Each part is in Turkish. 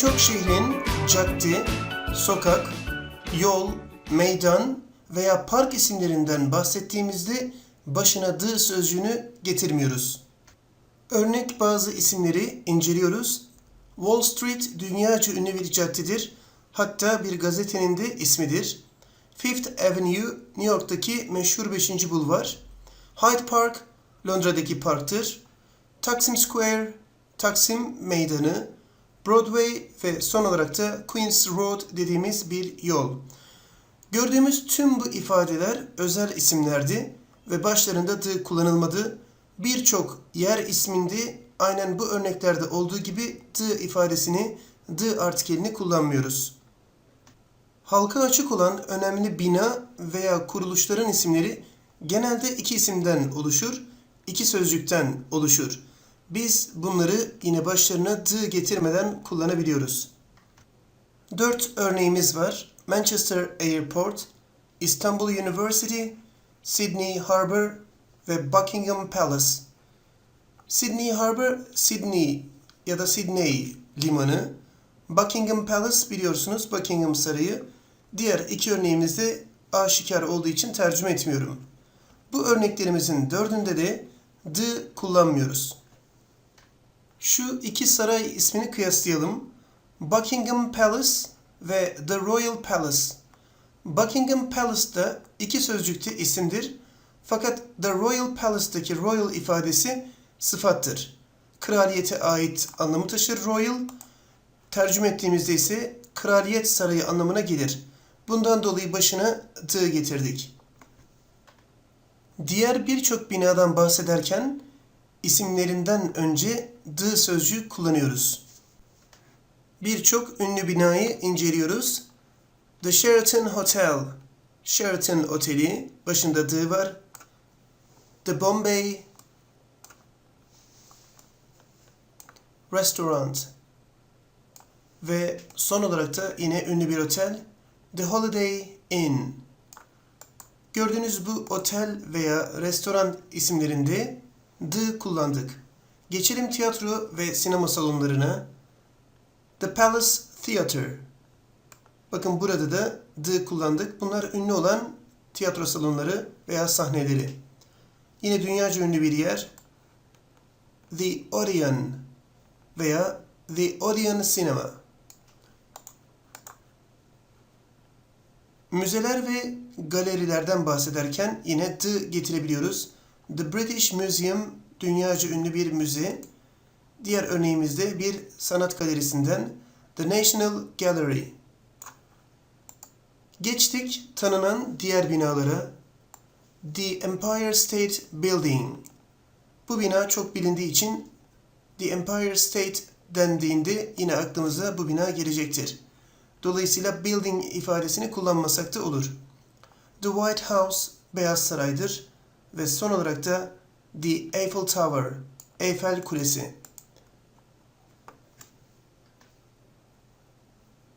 Birçok şehrin cadde, sokak, yol, meydan veya park isimlerinden bahsettiğimizde başına dı sözcüğünü getirmiyoruz. Örnek bazı isimleri inceliyoruz. Wall Street dünyaca ünlü bir caddedir. Hatta bir gazetenin de ismidir. Fifth Avenue New York'taki meşhur 5. bulvar. Hyde Park Londra'daki parktır. Taksim Square Taksim Meydanı. Broadway ve son olarak da Queens Road dediğimiz bir yol. Gördüğümüz tüm bu ifadeler özel isimlerdi ve başlarında dı kullanılmadı. Birçok yer isminde aynen bu örneklerde olduğu gibi dı ifadesini, dı artikelini kullanmıyoruz. Halka açık olan önemli bina veya kuruluşların isimleri genelde iki isimden oluşur, iki sözcükten oluşur. Biz bunları yine başlarına dı getirmeden kullanabiliyoruz. Dört örneğimiz var. Manchester Airport, Istanbul University, Sydney Harbour ve Buckingham Palace. Sydney Harbour, Sydney ya da Sydney limanı. Buckingham Palace biliyorsunuz Buckingham Sarayı. Diğer iki örneğimizde aşikar olduğu için tercüme etmiyorum. Bu örneklerimizin dördünde de the kullanmıyoruz. Şu iki saray ismini kıyaslayalım. Buckingham Palace ve The Royal Palace. Buckingham Palace'da iki sözcükte isimdir. Fakat The Royal Palace'daki royal ifadesi sıfattır. Kraliyete ait anlamı taşır royal. Tercüme ettiğimizde ise kraliyet sarayı anlamına gelir. Bundan dolayı başına the getirdik. Diğer birçok binadan bahsederken isimlerinden önce the sözcüğü kullanıyoruz. Birçok ünlü binayı inceliyoruz. The Sheraton Hotel, Sheraton Oteli, başında the var. The Bombay Restaurant ve son olarak da yine ünlü bir otel The Holiday Inn. Gördüğünüz bu otel veya restoran isimlerinde the kullandık. Geçelim tiyatro ve sinema salonlarına. The Palace Theatre. Bakın burada da the kullandık. Bunlar ünlü olan tiyatro salonları veya sahneleri. Yine dünyaca ünlü bir yer. The Odeon veya The Odeon Cinema. Müzeler ve galerilerden bahsederken yine the getirebiliyoruz. The British Museum dünyaca ünlü bir müze. Diğer örneğimizde bir sanat galerisinden The National Gallery. Geçtik tanınan diğer binalara. The Empire State Building. Bu bina çok bilindiği için The Empire State dendiğinde yine aklımıza bu bina gelecektir. Dolayısıyla building ifadesini kullanmasak da olur. The White House Beyaz Saray'dır ve son olarak da The Eiffel Tower, Eiffel Kulesi.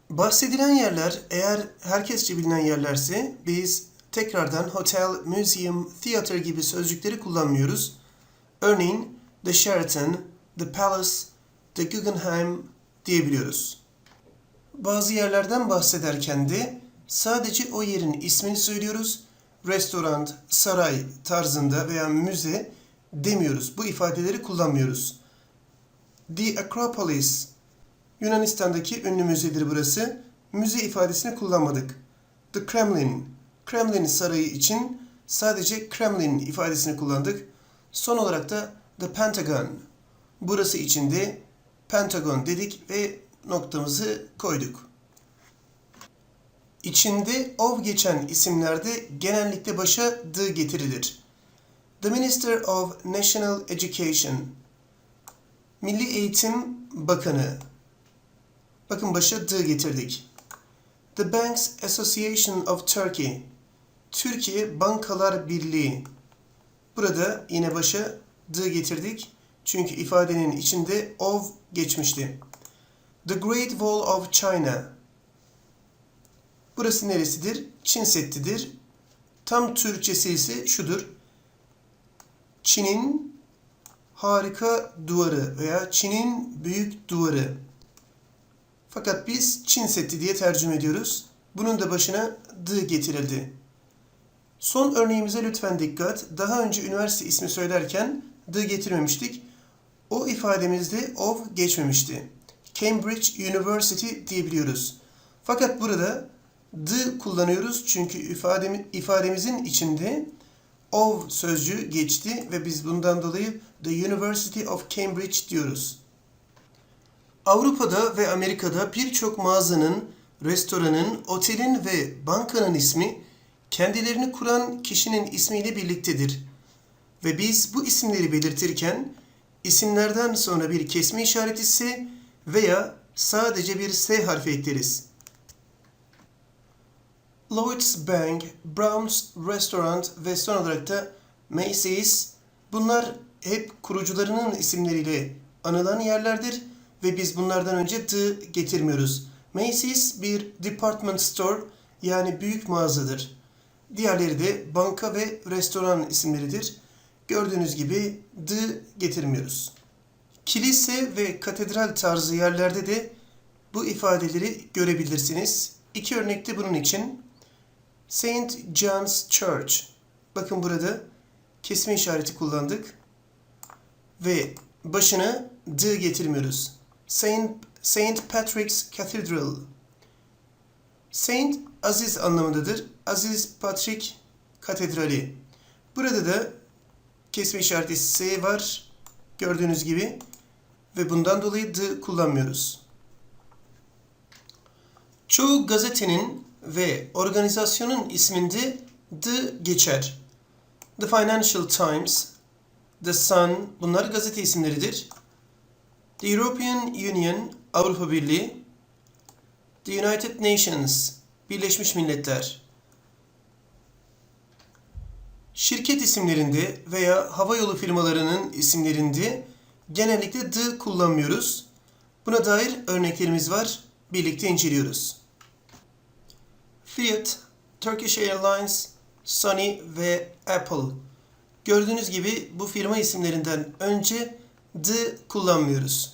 Bahsedilen yerler eğer herkesçe bilinen yerlerse biz tekrardan hotel, museum, theater gibi sözcükleri kullanmıyoruz. Örneğin The Sheraton, The Palace, The Guggenheim diyebiliyoruz. Bazı yerlerden bahsederken de sadece o yerin ismini söylüyoruz. Restoran, saray tarzında veya müze demiyoruz. Bu ifadeleri kullanmıyoruz. The Acropolis, Yunanistan'daki ünlü müzedir burası. Müze ifadesini kullanmadık. The Kremlin, Kremlin sarayı için sadece Kremlin ifadesini kullandık. Son olarak da The Pentagon, burası için de Pentagon dedik ve noktamızı koyduk. İçinde of geçen isimlerde genellikle başa the getirilir. The Minister of National Education, Milli Eğitim Bakanı. Bakın başa the getirdik. The Banks Association of Turkey, Türkiye Bankalar Birliği. Burada yine başa the getirdik. Çünkü ifadenin içinde of geçmişti. The Great Wall of China. Burası neresidir? Çin Seddi'dir. Tam Türkçesi ise şudur. Çin'in harika duvarı veya Çin'in büyük duvarı. Fakat biz Çin Seddi diye tercüme ediyoruz. Bunun da başına the getirildi. Son örneğimize lütfen dikkat. Daha önce üniversite ismi söylerken the getirmemiştik. O ifademizde of geçmemişti. Cambridge University diyebiliyoruz. Fakat burada the kullanıyoruz çünkü ifademi, ifademizin içinde of sözcüğü geçti ve biz bundan dolayı The University of Cambridge diyoruz. Avrupa'da ve Amerika'da birçok mağazanın, restoranın, otelin ve bankanın ismi kendilerini kuran kişinin ismiyle birliktedir. Ve biz bu isimleri belirtirken isimlerden sonra bir kesme işareti S veya sadece bir S harfi ekleriz. Lloyd's Bank, Brown's Restaurant ve son olarak da Macy's bunlar hep kurucularının isimleriyle anılan yerlerdir ve biz bunlardan önce the getirmiyoruz. Macy's bir department store yani büyük mağazadır. Diğerleri de banka ve restoran isimleridir. Gördüğünüz gibi the getirmiyoruz. Kilise ve katedral tarzı yerlerde de bu ifadeleri görebilirsiniz. İki örnekte bunun için Saint John's Church. Bakın burada kesme işareti kullandık. Ve başına the getirmiyoruz. Saint, Saint Patrick's Cathedral. Saint aziz anlamındadır. Aziz Patrick Katedrali. Burada da kesme işareti S var. Gördüğünüz gibi. Ve bundan dolayı the kullanmıyoruz. Çoğu gazetenin ve organizasyonun isminde the geçer. The Financial Times, The Sun bunlar gazete isimleridir. The European Union Avrupa Birliği, The United Nations Birleşmiş Milletler. Şirket isimlerinde veya havayolu firmalarının isimlerinde genellikle the kullanmıyoruz. Buna dair örneklerimiz var. Birlikte inceliyoruz. Fiat, Turkish Airlines, Sony ve Apple. Gördüğünüz gibi bu firma isimlerinden önce the kullanmıyoruz.